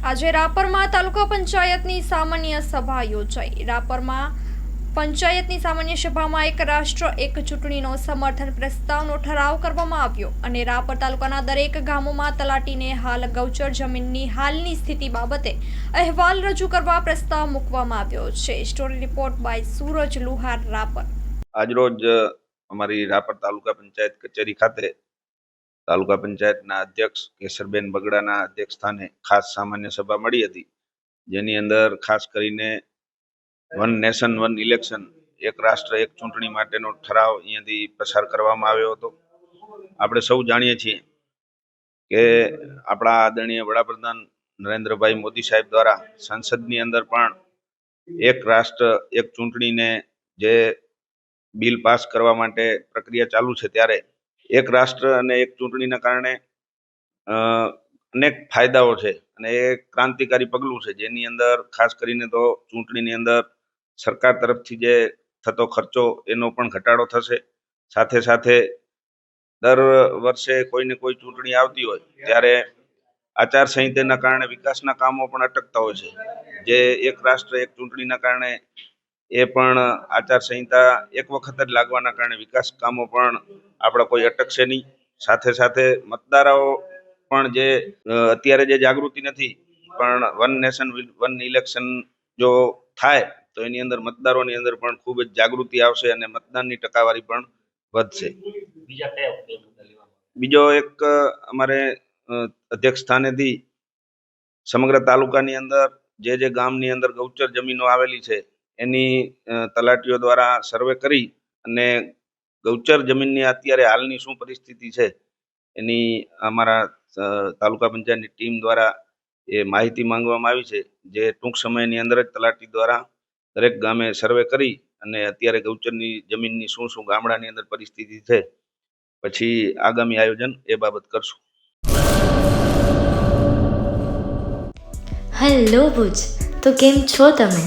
આજે રાપરમાં તાલુકા પંચાયતની સામાન્ય સભા યોજાઈ. રાપરમાં પંચાયતની સામાન્ય સભામાં એક રાષ્ટ્ર, એક ચૂંટણીનો સમર્થન પ્રસ્તાવનો ઠરાવ કરવામાં આવ્યો અને રાપર તાલુકાના દરેક ગામોમાં તલાટીને હાલ ગૌચર જમીનની હાલની સ્થિતિ બાબતે અહેવાલ રજૂ કરવા પ્રસ્તાવ મૂકવામાં આવ્યો છે. Story report by Suraj Luhar, Rapar. આજરોજ અમારી રાપર તાલુકા પંચાયત કચેરી ખાતે તાલુકા પંચાયતના અધ્યક્ષ કેસરબેન બગડાના અધ્યક્ષ સ્થાને ખાસ સામાન્ય સભા મળી હતી. જેની અંદર ખાસ કરીને વન નેશન, વન ઇલેક્શન, એક રાષ્ટ્ર, એક ચૂંટણી માટેનો ઠરાવ અહીંયાથી પસાર કરવામાં આવ્યો હતો. આપણે સૌ જાણીએ છીએ કે આપણા આદરણીય વડાપ્રધાન નરેન્દ્રભાઈ મોદી સાહેબ દ્વારા સંસદની અંદર પણ એક રાષ્ટ્ર, એક ચૂંટણીને જે બિલ પાસ કરવા માટે પ્રક્રિયા ચાલુ છે ત્યારે એક રાષ્ટ્ર અને એક ચૂંટણીના કારણે અનેક ફાયદાઓ છે અને એ ક્રાંતિકારી પગલું છે. જેની અંદર ખાસ કરીને તો ચૂંટણીની અંદર સરકાર તરફથી જે થતો ખર્ચો એનો પણ ઘટાડો થશે. સાથે સાથે દર વર્ષે કોઈને કોઈ ચૂંટણી આવતી હોય ત્યારે આચારસંહિતાના કારણે વિકાસના કામો પણ અટકતા હોય છે. જે એક રાષ્ટ્ર એક ચૂંટણીના કારણે એ પણ આચારસંહિતા એક વખત જ લાગવાના કારણે વિકાસ કામો પણ આપણા કોઈ અટકશે નહીં. સાથે સાથે મતદારાઓ પણ જે અત્યારે જે જાગૃતિ નથી પણ વન નેશન વન ઇલેક્શન જો થાય તો એની અંદર મતદારોની અંદર પણ ખૂબ જ જાગૃતિ આવશે અને મતદાનની ટકાવારી પણ વધશે. બીજો એક અમારે અધ્યક્ષ સ્થાનેથી સમગ્ર તાલુકાની અંદર જે જે ગામની અંદર ગૌચર જમીનો આવેલી છે એની તલાટીઓ દ્વારા સર્વે કરી અને ગૌચર જમીનની અત્યારે હાલની શું પરિસ્થિતિ છે, એની અમારા તાલુકા પંચાયતની ટીમ દ્વારા એ માહિતી માંગવામાં આવી છે, જે ટૂંક સમયની અંદર જ તલાટી દ્વારા દરેક ગામે સર્વે કરી અને અત્યારે ગૌચરની જમીનની શું શું ગામડાની અંદર પરિસ્થિતિ છે, પછી આગામી આયોજન એ બાબત કરશું. હેલો ભુજ, તો કેમ છો તમે?